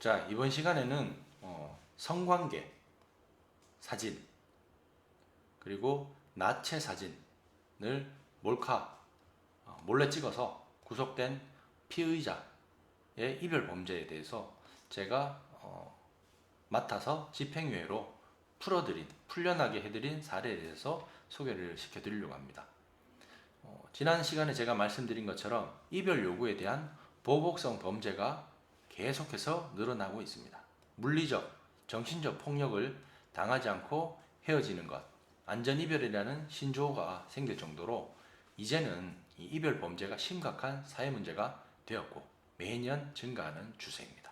자 이번 시간에는 어, 성관계 사진 그리고 나체 사진을 몰카 어, 몰래 찍어서 구속된 피의자의 이별 범죄에 대해서 제가 어, 맡아서 집행유예로 풀어드린 풀려나게 해드린 사례에 대해서 소개를 시켜드리려고 합니다. 어, 지난 시간에 제가 말씀드린 것처럼 이별 요구에 대한 보복성 범죄가 계속해서 늘어나고 있습니다. 물리적, 정신적 폭력을 당하지 않고 헤어지는 것, 안전 이별이라는 신조어가 생길 정도로 이제는 이 이별 범죄가 심각한 사회 문제가 되었고 매년 증가하는 추세입니다.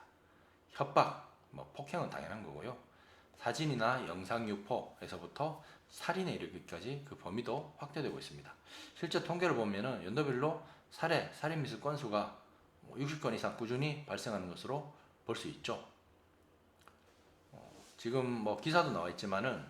협박, 뭐 폭행은 당연한 거고요. 사진이나 영상 유포에서부터 살인에 이르기까지 그 범위도 확대되고 있습니다. 실제 통계를 보면은 연도별로 살해, 살인 미수 건수가 60건 이상 꾸준히 발생하는 것으로 볼 수 있죠. 어, 지금 뭐 기사도 나와 있지만은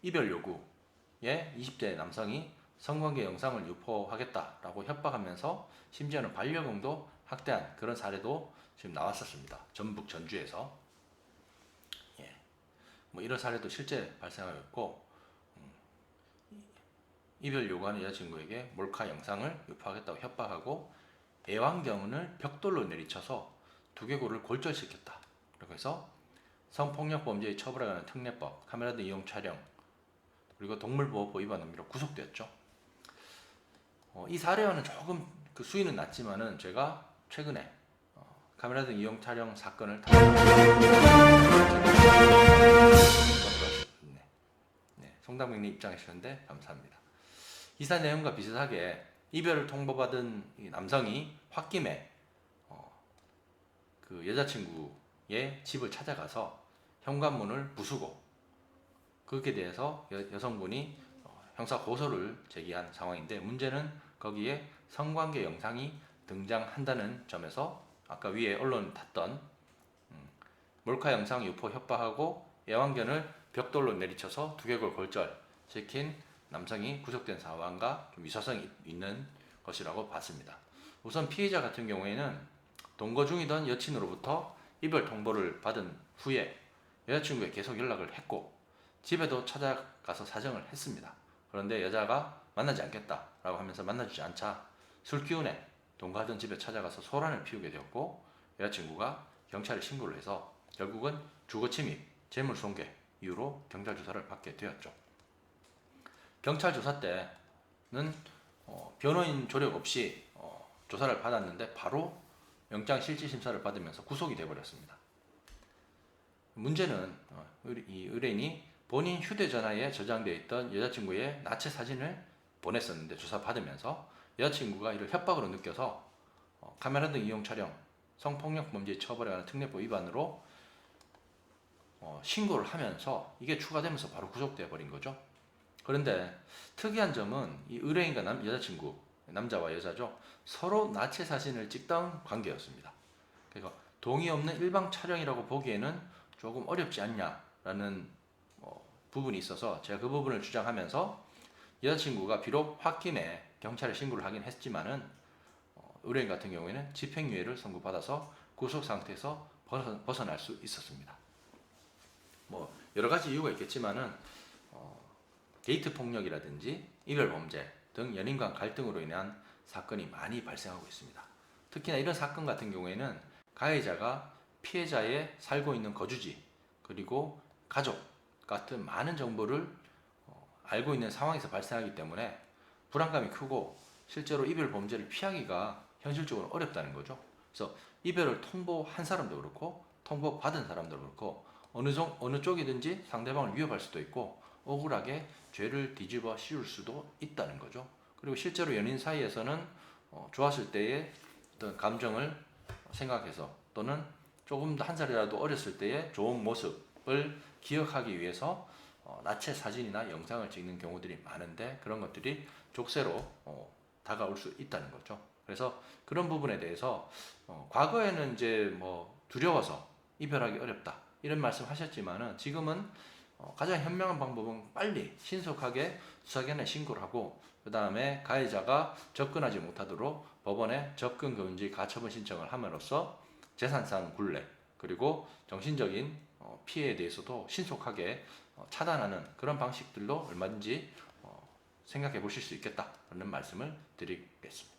이별 요구에 20대 남성이 성관계 영상을 유포하겠다라고 협박하면서 심지어는 반려견도 학대한 그런 사례도 지금 나왔었습니다. 전북 전주에서 예. 뭐 이런 사례도 실제 발생하고 있고 음, 이별 요구하는 여자친구에게 몰카 영상을 유포하겠다고 협박하고 애완경을 벽돌로 내리쳐서 두개골을 골절시켰다. 해서 성폭력 범죄의 처벌에 관한 특례법, 카메라 등 이용 촬영, 그리고 동물보호법 위반 혐의로 구속되었죠. 어, 이 사례와는 조금 그 수위는 낮지만은 제가 최근에 어, 카메라 등 이용 촬영 사건을 네. 네, 송당백님 입장하시는데 감사합니다. 기사 내용과 비슷하게 이별을 통보받은 이 남성이 홧김에 어, 그 여자친구의 집을 찾아가서 현관문을 부수고 그것에 대해서 여, 여성분이 어, 형사 고소를 제기한 상황인데 문제는 거기에 성관계 영상이 등장한다는 점에서 아까 위에 언론 탔던 음, 몰카 영상 유포 협박하고 애완견을 벽돌로 내리쳐서 두개골 골절 시킨 남성이 구속된 상황과 좀 유사성이 있는 것이라고 봤습니다. 우선 피해자 같은 경우에는 동거 중이던 여친으로부터 이별 통보를 받은 후에 여자친구에 계속 연락을 했고 집에도 찾아가서 사정을 했습니다. 그런데 여자가 만나지 않겠다라고 하면서 만나주지 않자 술 기운에 동거하던 집에 찾아가서 소란을 피우게 되었고 여자친구가 경찰에 신고를 해서 결국은 주거 침입, 재물 손괴 이유로 경찰 조사를 받게 되었죠. 경찰 조사 때는 어, 변호인 조력 없이 어, 조사를 받았는데 바로 영장 실질 심사를 받으면서 구속이 돼버렸습니다. 문제는 어, 의- 이 의뢰인이 본인 휴대전화에 저장되어 있던 여자친구의 나체 사진을 보냈었는데 조사 받으면서 여자친구가 이를 협박으로 느껴서 어, 카메라 등 이용 촬영, 성폭력 범죄 처벌에 관한 특례법 위반으로 어, 신고를 하면서 이게 추가되면서 바로 구속돼 버린 거죠. 그런데 특이한 점은 이 의뢰인과 남, 여자친구, 남자와 여자죠. 서로 나체 사진을 찍던 관계였습니다. 그러니까 동의 없는 일방 촬영이라고 보기에는 조금 어렵지 않냐라는 어, 부분이 있어서 제가 그 부분을 주장하면서 여자친구가 비록 홧김에 경찰에 신고를 하긴 했지만은 어, 의뢰인 같은 경우에는 집행유예를 선고받아서 구속 상태에서 벗어, 벗어날 수 있었습니다. 뭐 여러 가지 이유가 있겠지만은 어, 게이트 폭력이라든지 이별 범죄 등 연인 간 갈등으로 인한 사건이 많이 발생하고 있습니다. 특히나 이런 사건 같은 경우에는 가해자가 피해자의 살고 있는 거주지 그리고 가족 같은 많은 정보를 어, 알고 있는 상황에서 발생하기 때문에 불안감이 크고 실제로 이별 범죄를 피하기가 현실적으로 어렵다는 거죠. 그래서 이별을 통보한 사람도 그렇고 통보 받은 사람도 그렇고 어느 정 어느 쪽이든지 상대방을 위협할 수도 있고 억울하게 죄를 뒤집어 씌울 수도 있다는 거죠. 그리고 실제로 연인 사이에서는 어, 좋았을 때의 어떤 감정을 생각해서 또는 조금 더 한 살이라도 어렸을 때의 좋은 모습을 기억하기 위해서 어, 나체 사진이나 영상을 찍는 경우들이 많은데 그런 것들이 족쇄로 어, 다가올 수 있다는 거죠. 그래서 그런 부분에 대해서 어, 과거에는 이제 뭐 두려워서 이별하기 어렵다 이런 말씀 하셨지만은 지금은 어, 가장 현명한 방법은 빨리 신속하게 수사기관에 신고를 하고 그 다음에 가해자가 접근하지 못하도록 법원에 접근 금지 가처분 신청을 함으로써 재산상 굴레 그리고 정신적인 어, 피해에 대해서도 신속하게 어, 차단하는 그런 방식들로 얼마든지 어, 생각해 보실 수 있겠다라는 말씀을 드리겠습니다.